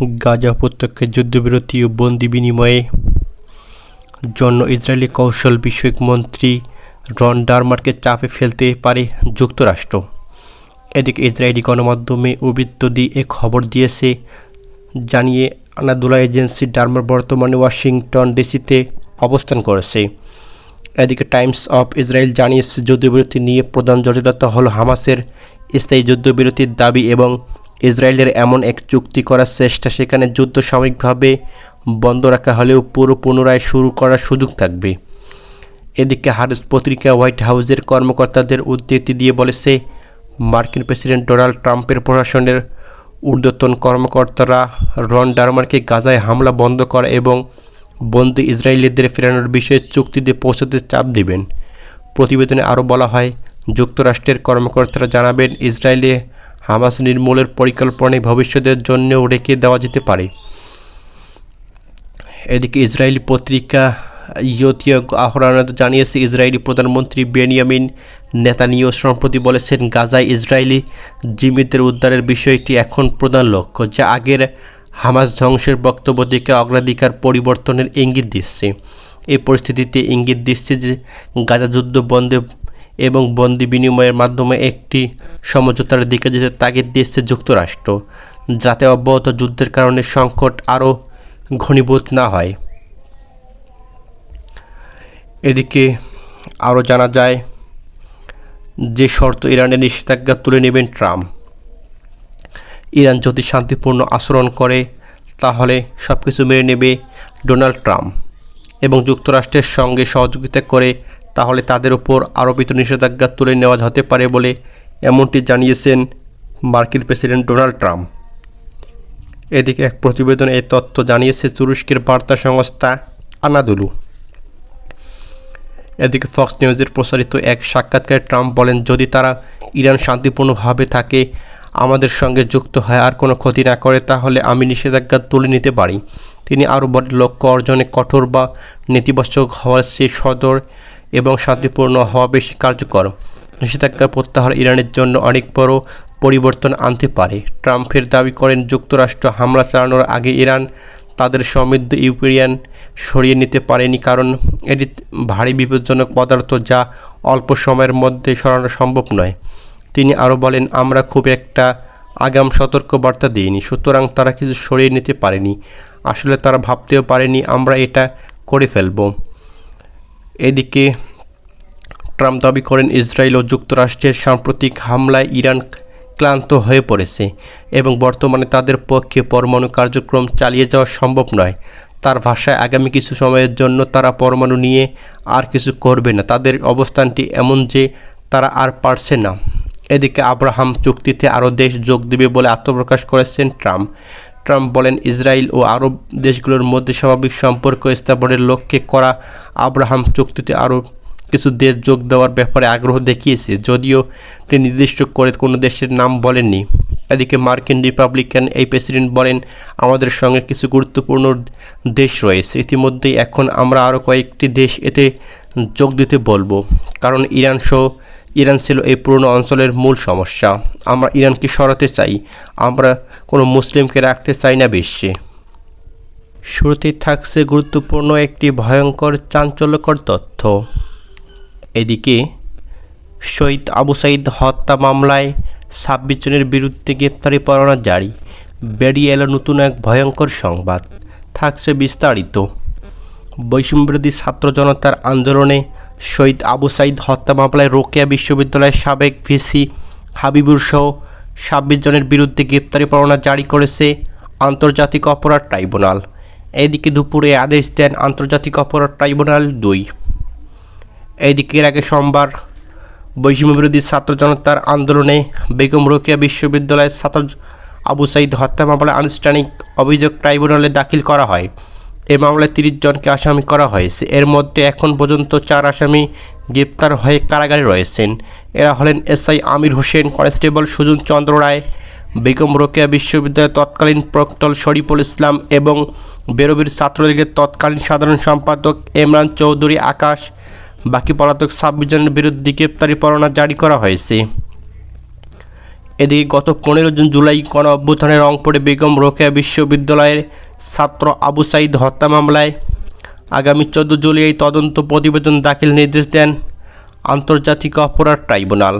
গাজা উপত্যকায় যুদ্ধবিরতি ও বন্দি বিনিময়ে জন্য ইসরায়েলি কৌশল বিষয়ক মন্ত্রী রন ডারমারকে চাপে ফেলতে পারে যুক্তরাষ্ট্র। এদিকে ইসরায়েলি গণমাধ্যমে উবৃত্ত দিয়ে এ খবর দিয়েছে, জানিয়ে আনাদুলা এজেন্সি ডারমার বর্তমানে ওয়াশিংটন ডিসিতে অবস্থান করেছে। এদিকে টাইমস অফ ইসরায়েল জানিয়েছে, যুদ্ধবিরতি নিয়ে প্রধান জটিলতা হল হামাসের স্থায়ী যুদ্ধবিরতির দাবি এবং ইসরায়েলের এমন এক চুক্তি করার চেষ্টা সেখানে যুদ্ধ সাময়িকভাবে বন্ধ রাখা হলেও পুরো পুনরায় শুরু করার সুযোগ থাকবে। এদিকে হারেস পত্রিকা হোয়াইট হাউসের কর্মকর্তাদের উদ্ধৃতি দিয়ে বলেছে, মার্কিন প্রেসিডেন্ট ডোনাল্ড ট্রাম্পের প্রশাসনের ঊর্ধ্বতন কর্মকর্তারা রন ডারমারকে গাজায় হামলা বন্ধ করা এবং বন্দী ইসরায়েলিদের ফেরানোর বিষয়ে চুক্তিতে পৌঁছাতে চাপ দেবেন। প্রতিবেদনে আরও বলা হয়, যুক্তরাষ্ট্রের কর্মকর্তারা জানাবেন, ইসরায়েলে হামাস নির্মূলের পরিকল্পনায় ভবিষ্যতের জন্যও রেখে দেওয়া যেতে পারে। এদিকে ইসরায়েলি পত্রিকা ইয়তীয় আহরানাদ জানিয়েছে, ইসরায়েলি প্রধানমন্ত্রী বেনিয়ামিন নেতানিয় সম্প্রতি বলেছেন, গাজায় ইসরায়েলি জিম্মিদের উদ্ধারের বিষয়টি এখন প্রধান লক্ষ্য, যা আগের হামাস ধ্বংসের বক্তব্য থেকে অগ্রাধিকার পরিবর্তনের ইঙ্গিত দিচ্ছে। এই পরিস্থিতিতে ইঙ্গিত দিচ্ছে যে গাজা যুদ্ধ বন্ধে এবং বন্দি বিনিময়ের মাধ্যমে একটি সমঝোতার দিকে যেতে তাগিদ দিচ্ছে যুক্তরাষ্ট্র, যাতে অব্যাহত যুদ্ধের কারণে সংকট আরও ঘনীভূত না হয়। এদিকে আরও জানা যায়, যে শর্ত ইরানের নিষেধাজ্ঞা তুলে নেবেন ট্রাম্প। ইরান যদি শান্তিপূর্ণ আচরণ করে, তাহলে সব কিছু মেনে নেবে ডোনাল্ড ট্রাম্প এবং যুক্তরাষ্ট্রের সঙ্গে সহযোগিতা করে তাহলে তাদের উপর আরোপিত নিষেধাজ্ঞা তুলে নেওয়া হতে পারে বলে এমনটি জানিয়েছেন মার্কিন প্রেসিডেন্ট ডোনাল্ড ট্রাম্প। এদিকে এক প্রতিবেদনে এই তথ্য জানিয়েছে তুরস্কের বার্তা সংস্থা আনাদুলু। এদিকে ফক্স নিউজের প্রচারিত এক সাক্ষাৎকারে ট্রাম্প বলেন, যদি তারা ইরান শান্তিপূর্ণভাবে থাকে, আমাদের সঙ্গে যুক্ত হয়, আর কোনো ক্ষতি না করে, তাহলে আমি নিষেধাজ্ঞা তুলে নিতে পারি। তিনি আরও বলেন, লক্ষ্য অর্জনে কঠোর বা নেতিবাচক হওয়ার চেয়ে সদর এবং শান্তিপূর্ণ হওয়া বেশি কার্যকর। নিষেধাজ্ঞা প্রত্যাহার ইরানের জন্য অনেক বড় পরিবর্তন আনতে পারে। ট্রাম্পের দাবি করেন যুক্তরাষ্ট্র হামলা চালানোর আগে ইরান তাদের সমৃদ্ধ ইউক্রেনিয়ান সরিয়ে নিতে পারেনি কারণ এটি ভারী বিপজ্জনক পদার্থ যা অল্প সময়ের মধ্যে সরানো সম্ভব নয়। তিনি আরও বলেন, আমরা খুব একটা আগাম সতর্ক বার্তা দিইনি, সুতরাং তারা কিছু সরিয়ে নিতে পারেনি। আসলে তারা ভাবতেও পারেনি, আমরা এটা করে ফেলব। এদিকে ট্রাম্প দাবি করেন ইসরায়েল ও যুক্তরাষ্ট্রের সাম্প্রতিক হামলায় ইরান ক্লান্ত হয়ে পড়েছে এবং বর্তমানে তাদের পক্ষে পরমাণু কার্যক্রম চালিয়ে যাওয়া সম্ভব নয়। তার ভাষায়, আগামী কিছু সময়ের জন্য তারা পরমাণু নিয়ে আর কিছু করবে না। তাদের অবস্থানটি এমন যে তারা আর পারছে না। এদিকে আব্রাহাম চুক্তিতে আরও দেশ যোগ দেবে বলে আত্মপ্রকাশ করেছেন ট্রাম্প। ট্রাম্প বলেন, ইসরায়েল ও আরব দেশগুলোর মধ্যে স্বাভাবিক সম্পর্ক স্থাপনের লক্ষ্যে করা আব্রাহাম চুক্তিতে আরও কিছু দেশ যোগ দেওয়ার ব্যাপারে আগ্রহ দেখিয়েছে। যদিও তিনি নির্দিষ্ট করে কোনো দেশের নাম বলেননি। এদিকে মার্কিন রিপাবলিকান এই প্রেসিডেন্ট বলেন, আমাদের সঙ্গে কিছু গুরুত্বপূর্ণ দেশ রয়েছে। ইতিমধ্যেই এখন আমরা আরও কয়েকটি দেশ এতে যোগ দিতে বলব। কারণ ইরান সহ ইরান ছিল এই পুরনো অঞ্চলের মূল সমস্যা। আমরা ইরানকে সরাতে চাই, আমরা কোনো মুসলিমকে রাখতে চাই না বিশ্বে। শুরুতেই থাকছে গুরুত্বপূর্ণ একটি ভয়ঙ্কর চাঞ্চল্যকর তথ্য। এদিকে শহীদ আবু সাইদ হত্যা মামলায় ছাব্বিশ জনের বিরুদ্ধে গ্রেপ্তারি পরোয়ানা জারি। বেরিয়ে এলো নতুন এক ভয়ঙ্কর সংবাদ। থাকছে বিস্তারিত। বৈষম্যবিরোধী ছাত্র জনতার আন্দোলনে শহীদ আবু সাইদ হত্যা মামলায় রোকেয়া বিশ্ববিদ্যালয়ের সাবেক ভিসি হাবিবুর সহ ছাব্বিশ জনের বিরুদ্ধে গ্রেপ্তারি পরোয়ানা জারি করেছে আন্তর্জাতিক অপরাধ ট্রাইব্যুনাল। এদিকে দুপুরে আদেশ দেন আন্তর্জাতিক অপরাধ ট্রাইব্যুনাল দুই। এদিকে এর আগে সোমবার বৈষম্যবিরোধী ছাত্র জনতার আন্দোলনে বেগম রোকেয়া বিশ্ববিদ্যালয়ের ছাত্র আবু সাইদ হত্যা মামলায় আনুষ্ঠানিক অভিযোগ ট্রাইব্যুনালে দাখিল করা হয়। এ মামলায় তিরিশ জনকে আসামি করা হয়েছে। এর মধ্যে এখন পর্যন্ত চার আসামি গ্রেপ্তার হয়ে কারাগারে রয়েছেন। এরা হলেন এসআই আমির হোসেন, কনস্টেবল সুজন চন্দ্র রায়, বেগম রোকেয়া বিশ্ববিদ্যালয়ের তৎকালীন প্রক্টল শরীফুল ইসলাম এবং বেরোবির ছাত্রলীগের তৎকালীন সাধারণ সম্পাদক ইমরান চৌধুরী আকাশ। বাকি পলাতক ছাব্বিশ জনের বিরুদ্ধে গ্রেপ্তারি পরোয়ানা জারি করা হয়েছে। এদিকে গত পনেরো জুন জুলাই গণ অভ্যুত্থানে রংপুরে বেগম রোকেয়া বিশ্ববিদ্যালয়ের ছাত্র আবু সাইদ হত্যা মামলায় আগামী চোদ্দ জুলাই তদন্ত প্রতিবেদন দাখিল নির্দেশ দেন আন্তর্জাতিক অপরাধ ট্রাইব্যুনাল।